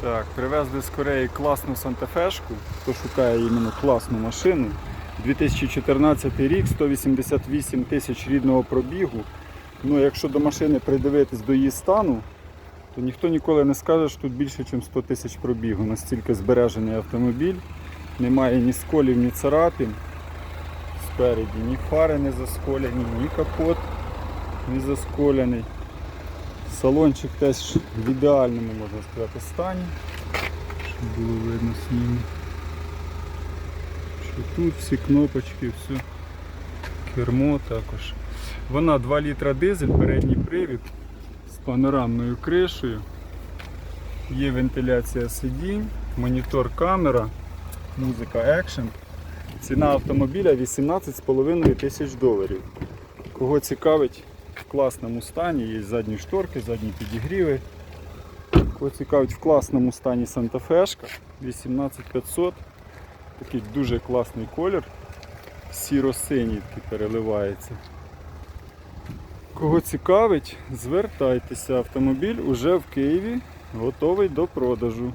Так, привезли з Кореї класну Сантафешку, хто шукає іменно класну машину. 2014 рік, 188 тисяч рідного пробігу. Ну, якщо до машини придивитись до її стану, то ніхто ніколи не скаже, що тут більше, ніж 100 тисяч пробігу. Настільки збережений автомобіль. Немає ні сколів, ні царапін. Спереді ні фари не засколяні, ні капот не засколяний. Салончик теж в ідеальному, можна сказати, стані. Щоб було видно снімі. Що тут всі кнопочки, все. Кермо також. Вона 2 літра дизель, передній привід з панорамною кришею. Є вентиляція сидінь, монітор камера, музика екшен. Ціна автомобіля 18,5 тисяч доларів. Кого цікавить, в класному стані, є задні шторки, задні підігріви. Кого цікавить в класному стані Сантафешка 18500. Такий дуже класний колір. Сіро-синій переливається. Кого цікавить, звертайтеся. Автомобіль уже в Києві готовий до продажу.